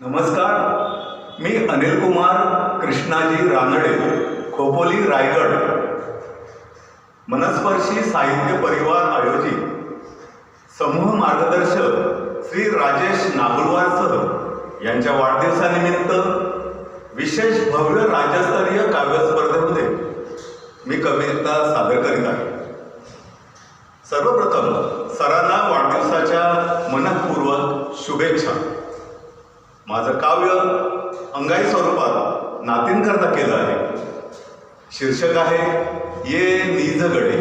नमस्कार मी अनिल कुमार कृष्णाजी रानडे खोपोली रायगड. मनस्पर्शी साहित्य परिवार आयोजित. समूह मार्गदर्शक श्री राजेश नागुलवारसह यांच्या वाढदिवसानिमित्त विशेष भव्य राज्यस्तरीय काव्य स्पर्धेमध्ये मी कविता सादर करीत आहे. सर्वप्रथम सरांना वाढदिवसाच्या मनपूर्वक शुभेच्छा. माझं काव्य अंगाई स्वरूपात नातींकरता केलं आहे. शीर्षक आहे ये निजगडे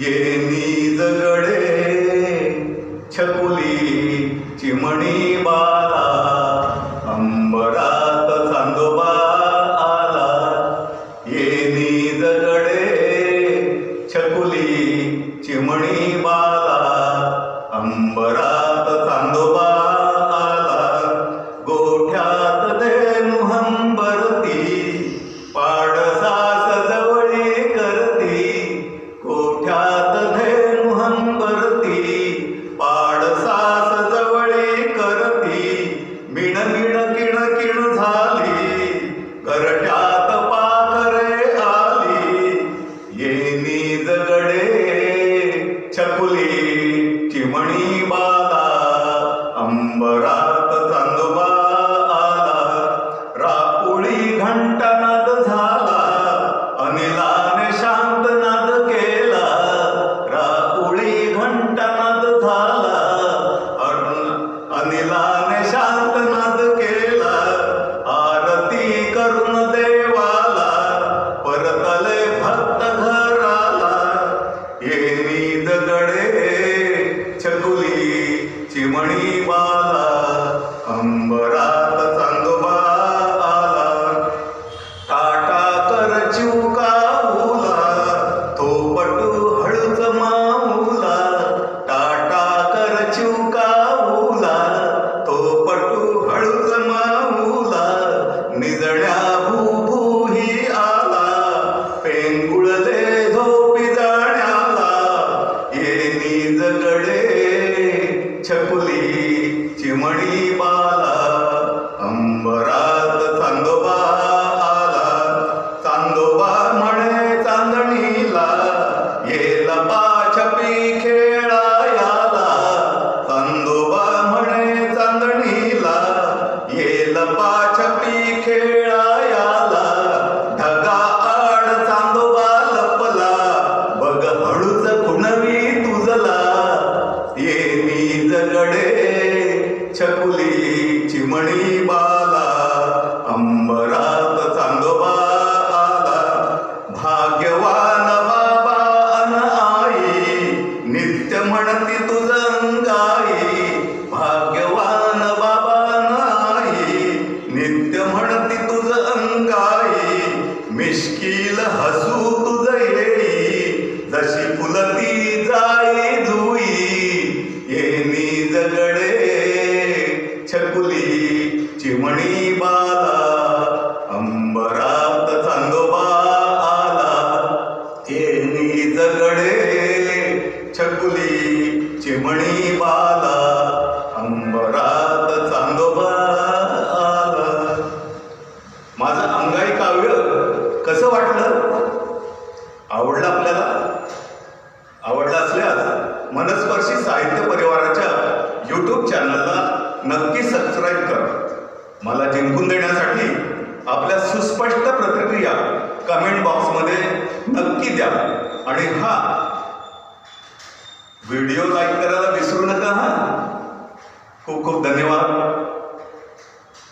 ये निजगडे छकुली चिमणी बाला अंबरात अनिलाने शांत नाद केला. आरती करून देवाला परतले भक्त घराला. येणी दगडे छकुली चिमणी बाला. अंबरात चांगबा आला. टाटा कर चिवका उला थोपटू छकुली चिमणी बाला अंबरात चांदोबा आला. भाग्यवान बाबा अन आई नित्य म्हणती तुझंगाई भाग्यवान बाबा नाही नित्य म्हणती तुझ अंगाई मिश्किल हसू चिमणी बाला अंबरात चांदोबा आला. माझं अंगाई काव्य कसं वाटलं? आवडलं आपल्याला? आवडलं असल्यास मनस्पर्शी साहित्य परिवाराच्या यूट्यूब चॅनलला नक्की सबस्क्राईब करा. मला जिंकून देण्यासाठी आपल्या सुस्पष्ट प्रतिक्रिया कमेंट बॉक्समध्ये नक्की द्या. आणि हा व्हिडिओ लाईक करायला विसरू नका हा. खूप खूप धन्यवाद.